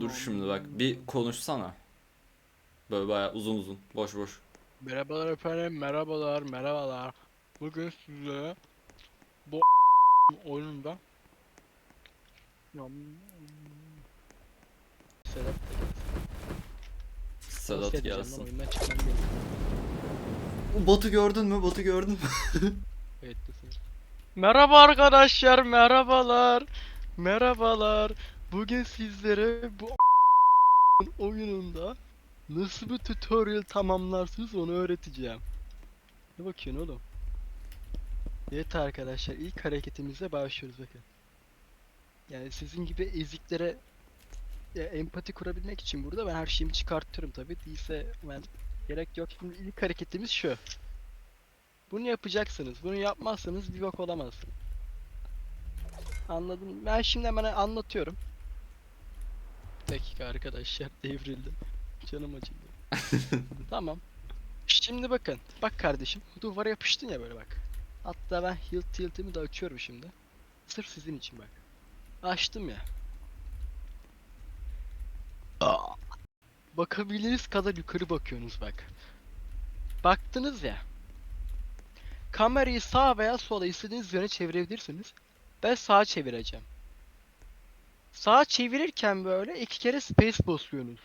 Dur şimdi bak bir konuşsana. Böyle bayağı uzun uzun. Boş boş. Merhabalar efendim, merhabalar, merhabalar. Bugün size bu oyununda Sedat Sedat gelsin. Bot'u gördün mü? Bot'u gördün mü? Evet. Merhaba arkadaşlar, merhabalar. Merhabalar. Bugün sizlere bu oyununda nasıl bir tutorial tamamlarsınız onu öğreteceğim. Ne bakıyorsun oğlum? Evet arkadaşlar ilk hareketimize başlıyoruz bakın. Yani sizin gibi eziklere ya, empati kurabilmek için burada ben her şeyimi çıkartıyorum tabi değilse ben gerek yok. Şimdi ilk hareketimiz şu. Bunu yapacaksınız. Bunu yapmazsanız bir bok olamazsınız. Anladım. Ben şimdi hemen anlatıyorum. Dakika arkadaşlar devrildi. Canım acıdı. tamam. Şimdi bakın. Bak kardeşim. Duvara yapıştın ya böyle bak. Hatta ben hilt tiltimi de açıyorum şimdi. Sırf sizin için bak. Açtım ya. Aa. Bakabildiğiniz kadar yukarı bakıyorsunuz bak. Baktınız ya. Kamerayı sağa veya sola istediğiniz yöne çevirebilirsiniz. Ben sağa çevireceğim. Sağa çevirirken böyle iki kere space basıyorsunuz.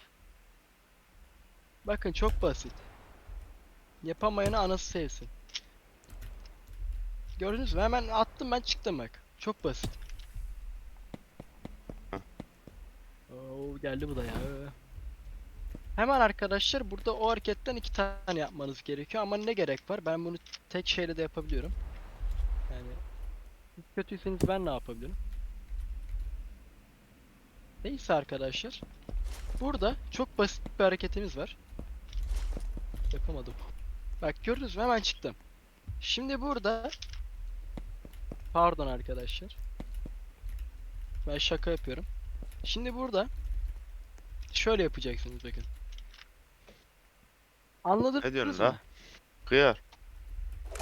Bakın çok basit. Yapamayanı anası sevsin. Gördünüz mü? Hemen attım ben çıktım bak. Çok basit. Oo geldi bu da ya. Hemen arkadaşlar burada o hareketten iki tane yapmanız gerekiyor ama ne gerek var? Ben bunu tek şeyle de yapabiliyorum. Yani kötüyseniz ben ne yapabilirim? Neyse arkadaşlar. Burada çok basit bir hareketimiz var. Yapamadım. Bak gördünüz mü? Hemen çıktım. Şimdi burada Pardon arkadaşlar. Ben şaka yapıyorum. Şimdi burada şöyle yapacaksınız bakın. Anladınız Ne diyorsun mı? la? Kıyar.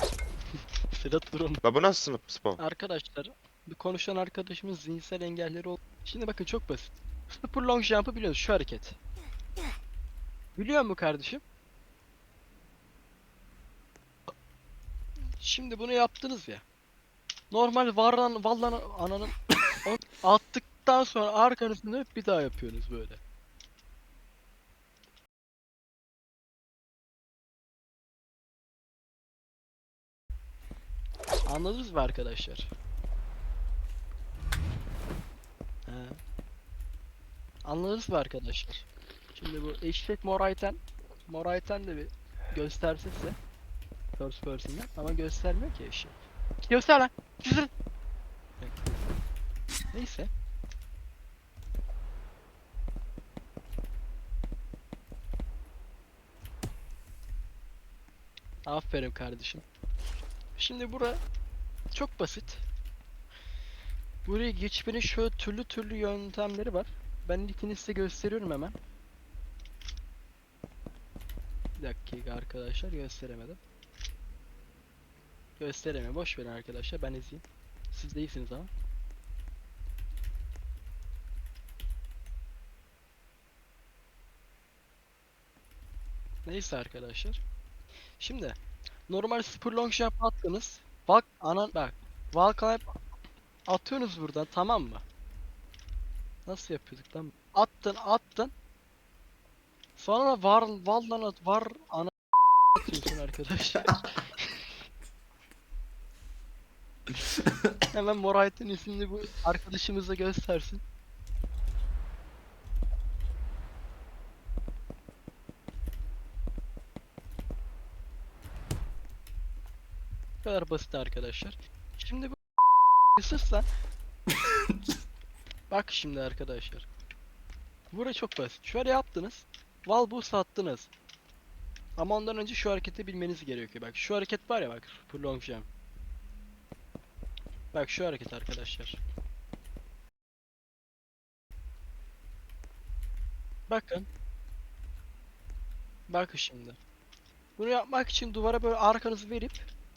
Sedat Duran. La bu nasıl sınıf spawn? Arkadaşlar, konuşan arkadaşımız zihinsel engelleri oldu. Şimdi bakın çok basit. Super long jump'ı biliyorsunuz şu hareket. Biliyor mu kardeşim? Şimdi bunu yaptınız ya. Normal varlan vallan ananın attıktan sonra arkanızı dönüp bir daha yapıyorsunuz böyle. Anladınız mı arkadaşlar? Anladınız mı arkadaşlar? Şimdi bu eşek Morayten Morayten de bir gösterse size First person'dan ama göstermiyor ki eşek. Göster lan! Göster! Neyse. Aferin kardeşim. Şimdi bura çok basit. Buraya geçmenin şöyle türlü türlü yöntemleri var. Ben ilkini size gösteriyorum hemen. Bir dakika arkadaşlar gösteremedim. Göstereme boş verin arkadaşlar ben izleyeyim. Siz değilsiniz ama. Neyse arkadaşlar. Şimdi normal super long jump attınız. Bak anan bak. Climb atıyorsunuz buradan tamam mı? Nasıl yapıyorduk lan? Attın attın. Sonra var vallan at var ana atıyorsun arkadaşlar. Hemen Morayt'ın ismini bu arkadaşımıza göstersin. Bu kadar basit arkadaşlar. Şimdi bu ısırsan Bak şimdi arkadaşlar. Bura çok basit. Şöyle yaptınız. Boost attınız. Ama ondan önce şu hareketi bilmeniz gerekiyor. Bak şu hareket var ya bak. Super long jump. Bak şu hareket arkadaşlar. Bakın. Bakın şimdi. Bunu yapmak için duvara böyle arkanızı verip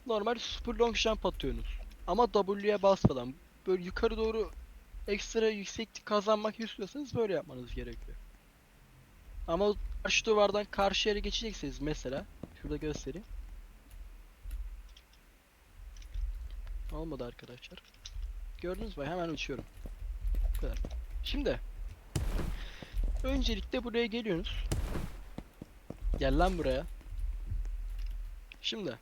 normal super long jump atıyorsunuz. Ama W'ye basmadan böyle yukarı doğru ekstra yükseklik kazanmak istiyorsanız böyle yapmanız gerekiyor. Ama karşı duvardan karşı yere geçeceksiniz mesela. Şurada göstereyim. Olmadı arkadaşlar. Gördünüz mü? Hemen uçuyorum. Bu kadar. Şimdi öncelikle buraya geliyorsunuz. Gel lan buraya. Şimdi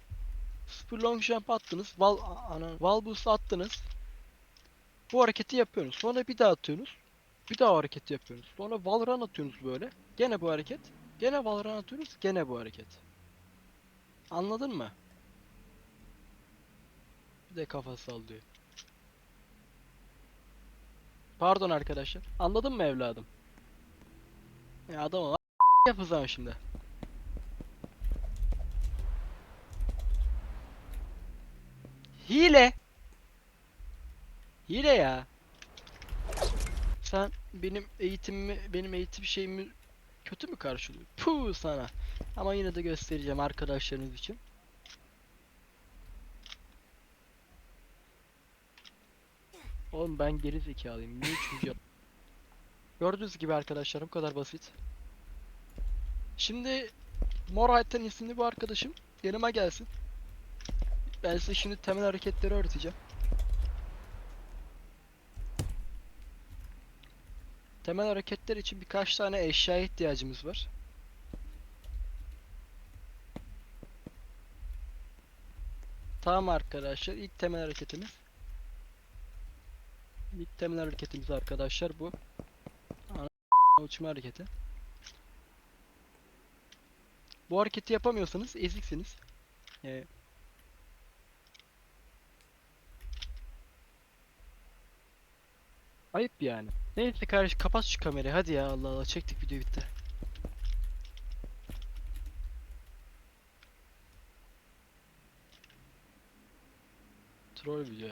Super long jump attınız. Val ana wall boost attınız. Bu hareketi yapıyorsunuz. Sonra bir daha atıyorsunuz. Bir daha hareketi yapıyorsunuz. Sonra wall run atıyorsunuz böyle. Gene bu hareket. Gene wall run atıyorsunuz. Gene bu hareket. Anladın mı? Bir de kafa sallıyor. Pardon arkadaşlar. Anladın mı evladım? Ya adam ol- yap o zaman şimdi. Hile. Hile ya. Sen benim eğitimimi, benim eğitim şeyimi kötü mü karşılıyorsun? Puh sana. Ama yine de göstereceğim arkadaşlarınız için. Oğlum ben geri zekalıyım. Niye yap- Gördüğünüz gibi arkadaşlar bu kadar basit. Şimdi Mor Haytan isimli bu arkadaşım yanıma gelsin. Ben size şimdi temel hareketleri öğreteceğim. Temel hareketler için birkaç tane eşyaya ihtiyacımız var. Tamam arkadaşlar ilk temel hareketimiz. İlk temel hareketimiz arkadaşlar bu. Ana uçma hareketi. Bu hareketi yapamıyorsanız eziksiniz. Ee, Ayıp yani. Neyse kardeş kapat şu kamerayı hadi ya Allah Allah çektik video bitti. Troll video.